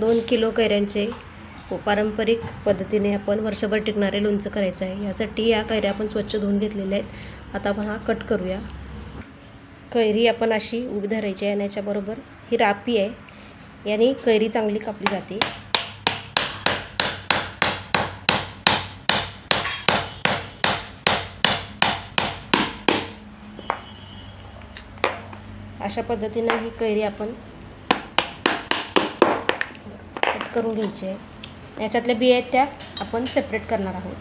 दोन किलो कैऱ्यांचे पारंपरिक पद्धतीने आपण वर्षभर टिकणारे लोणचं करायचं आहे. यासाठी या कैऱ्या आपण स्वच्छ धुवून घेतलेल्या आहेत. आता आपण हा कट करूया. कैरी आपण अशी उभी धरायची आहे आणि याच्याबरोबर ही रापी आहे. याने कैरी चांगली कापली जाते. अशा पद्धतीनं ही कैरी आपण कट करून घ्यायची. आहे याच्यातल्या बिया आहेत त्या आपण सेपरेट करणार आहोत.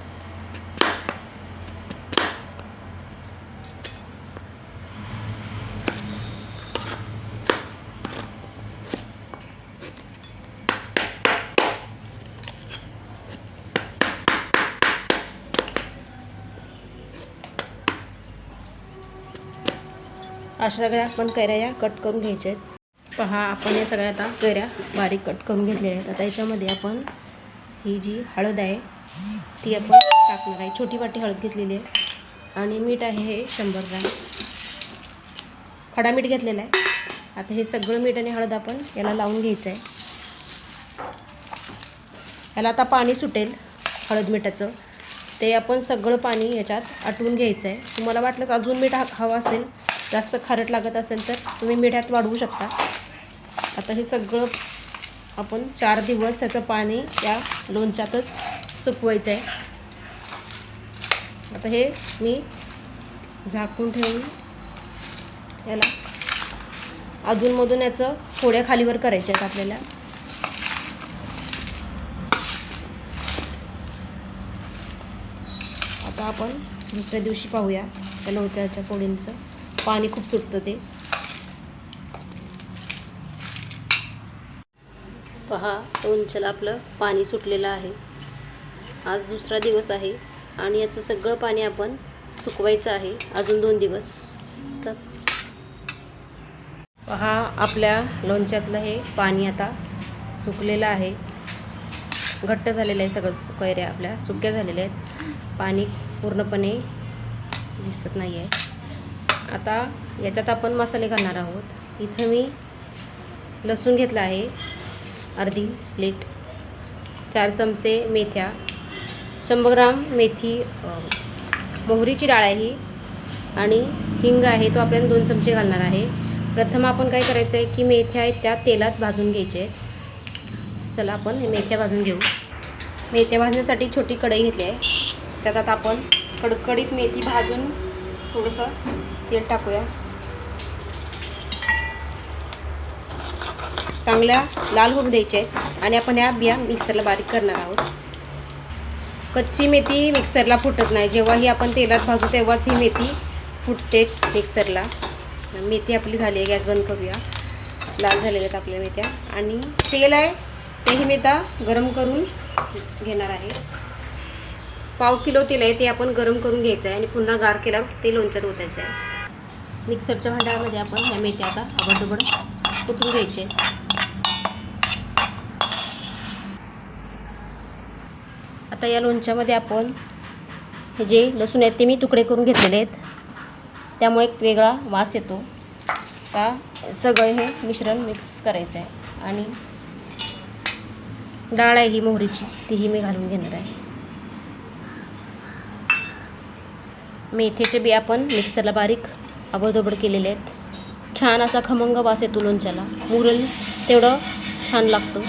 अशा सगळ्या आपण कैऱ्या या कट करून घ्यायच्या आहेत. पहा आपण या सगळ्या आता कैऱ्या बारीक कट करून घेतलेल्या आहेत. आता याच्यामध्ये आपण ही जी हळद आहे ती आपण टाकणार आहे. छोटी वाटी हळद घेतलेली आहे. आणि मीठ आहे हे शंभर ग्रॅम. खडा मीठ घेतलेला आहे. आता हे सगळं मीठ आणि हळद आपण याला लावून घ्यायचं आहे. याला आता पाणी सुटेल हळद मिठाचं. ते आपण सगळं पाणी याच्यात आटवून घ्यायचं आहे. तुम्हाला वाटलंच अजून मीठ हा- हवं असेल जास्त खारट लागत असेल तर तुम्ही मिठात वाढवू शकता. आता हे सगळं आपण चार दिवस त्याचं पाणी या लोणच्यातच सुकवायचं आहे. आता हे मी झाकून ठेवून याला अधूनमधून याचं फोड्या खालीवर करायच्या आहेत आपल्याला. आता आपण दुसऱ्या दिवशी पाहूया त्या लोणच्याच्या फोडींचं. पाणी खूप सुटतं ते. पहा लोणच्याला आपलं पाणी सुटलेलं आहे. आज दुसरा दिवस आहे आणि याचं सगळं पाणी आपण सुकवायचं आहे अजून दोन दिवस. तर पहा आपल्या लोणच्यातलं हे पाणी आता सुकलेलं आहे. घट्ट झालेलं आहे सगळं सुकैऱ्या आपल्या सुक्या झालेल्या आहेत. पाणी पूर्णपणे दिसत नाही आहे आता याच्यात आपण मसाले घालणार आहोत. इथं मी लसूण घेतला आहे. अर्धी प्लेट चार चमचे मेथ्या. शंभर ग्राम मेथी मोहरीची डाळ आहे ही आणि हिंग आहे तो आपल्याला दोन चमचे घालणार आहे. प्रथम आपण काय करायचं आहे की मेथ्या आहेत त्या तेलात भाजून घ्यायचे आहेत. चला आपण हे मेथ्या भाजून घेऊ. मेथ्या भाजण्यासाठी छोटी कढई घेतली आहे. त्याच्यात आता आपण कडकडीत मेथी भाजून थोडंसं तेल टाकूया. चांगल्या लाल होऊ द्यायचे आहेत आणि आपण या बिया मिक्सरला बारीक करणार आहोत. कच्ची मेथी मिक्सरला फुटत नाही. जेव्हा ही आपण तेलात भाजू तेव्हाच ही मेथी फुटते मिक्सरला. मेथी आपली झाली आहे गॅस बंद करूया. लाल झालेल्या आहेत आपल्या मेथ्या. आणि तेल आहे तेही मी आता गरम करून घेणार आहे. पाव किलो तेल आहे ते आपण गरम करून घ्यायचं आहे आणि पुन्हा गार केल्यावर ते लोणच्यात ओतायचं आहे. मिक्सरच्या भांड्यामध्ये आपण ह्या मेथ्या आता आबडधोबड कुटून घ्यायचे? आता या लोणच्यामध्ये आपण हे जे लसूण आहेत ते मी तुकडे करून घेतलेले आहेत. त्यामुळे एक वेगळा वास येतो. का सगळं हे मिश्रण मिक्स करायचं आहे. आणि डाळ आहे ही मोहरीची तीही मी घालून घेणार आहे. मेथीचे बी आपण मिक्सरला बारीक आबडधोबड केलेले आहेत. छान असा खमंग वास येतो लोणच्याला. मुरल तेवढं छान लागतं.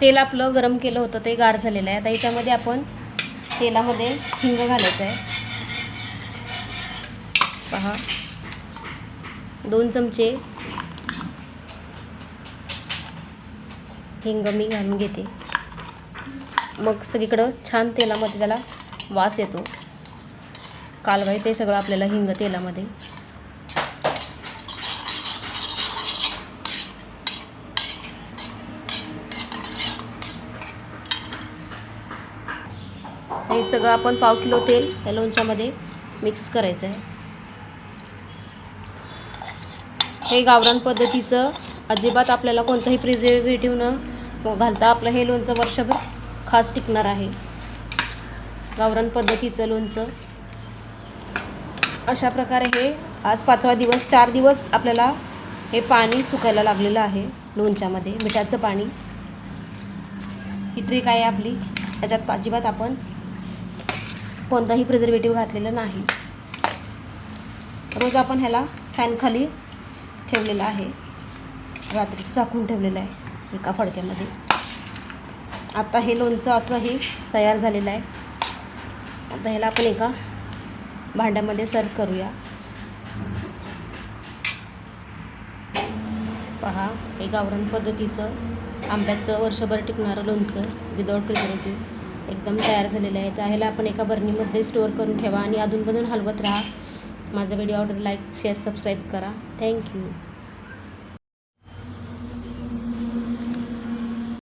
तेल आपलं गरम केलं होतं ते गार झालेलं आहे. आता याच्यामध्ये आपण तेलामध्ये हिंग घालायचं आहे. पहा. दोन चमचे हिंग मी घालून घेते. मग सगळीकडं छान तेलामध्ये त्याला वास येतो. कालवायचं आहे सगळं आपल्याला हिंग तेलामध्ये. हे सगळं आपण पाव किलो तेल या लोणच्यामध्ये मिक्स करायचं आहे. हे गावरान पद्धतीचं अजिबात आपल्याला कोणतंही प्रिझर्वेटिव्ह न घालता आपलं हे लोणचं वर्षभर खास टिकणार आहे. गावरान पद्धतीचं लोणचं. अशा प्रकारे हे आज पाचवा दिवस चार दिवस आपल्याला हे पाणी सुकायला लागलेलं आहे लोणच्यामध्ये मिठाचं पाणी. ही ट्रिक आहे आपली. त्याच्यात अजिबात आपण कोणताही प्रिझर्वेटिव्ह घातलेलं नाही. रोज आपण ह्याला फॅनखाली ठेवलेला आहे. रात्रीचं झाकून ठेवलेलं आहे एका फडक्यामध्ये. आता हे लोणचं असंही तयार झालेलं आहे. आता ह्याला आपण एका भांड्यामध्ये सर्व करूया. पहा हे गावरान पद्धतीचं आंब्याचं वर्षभर टिकणारं लोणचं विदाऊट प्रिझर्वेटिव्ह एकदम तयार झालेलं आहे तर ह्याला आपण एका बर्नीमध्ये स्टोअर करून ठेवा आणि अधूनमधून हलवत राहा. माझा व्हिडिओ आवडत लाईक शेअर सबस्क्राईब करा. Thank you